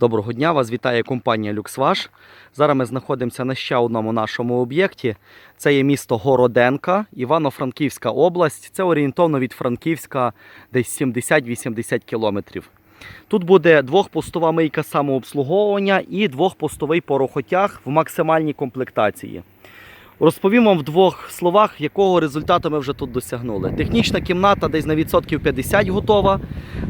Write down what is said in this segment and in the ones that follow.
Доброго дня, вас вітає компанія Люксваш. Зараз ми знаходимося на ще одному нашому об'єкті. Це є місто Городенка, Івано-Франківська область. Це орієнтовно від Франківська десь 70-80 кілометрів. Тут буде двохпостова мийка самообслуговування і двохпостовий порохотяг в максимальній комплектації. Розповім вам в двох словах, якого результату ми вже тут досягнули. Технічна кімната десь на відсотків 50 готова.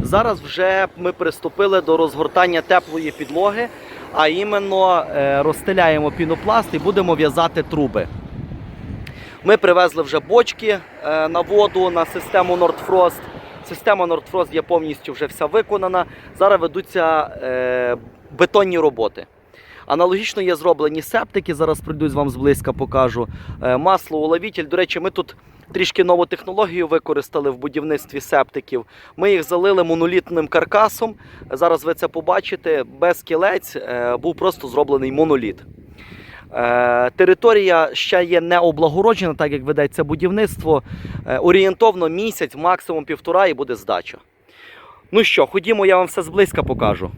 Зараз вже ми приступили до розгортання теплої підлоги, а іменно е, розстеляємо пінопласт і будемо в'язати труби. Ми привезли вже бочки е, на воду на систему Nordfrost. Система Nordfrost є повністю вже вся виконана. Зараз ведуться е, бетонні роботи. Аналогічно є зроблені септики. Зараз прийду з вам зблизька покажу. Е, масло, уловитель. До речі, ми тут трішки нову технологію використали в будівництві септиків. Ми їх залили монолітним каркасом. Зараз ви це побачите. Без кілець е, був просто зроблений моноліт. Е, Територія ще є не облагороджена, так як ведеться будівництво. Орієнтовно місяць, максимум півтора, і буде здача. Ну що, ходімо, я вам все зблизька покажу.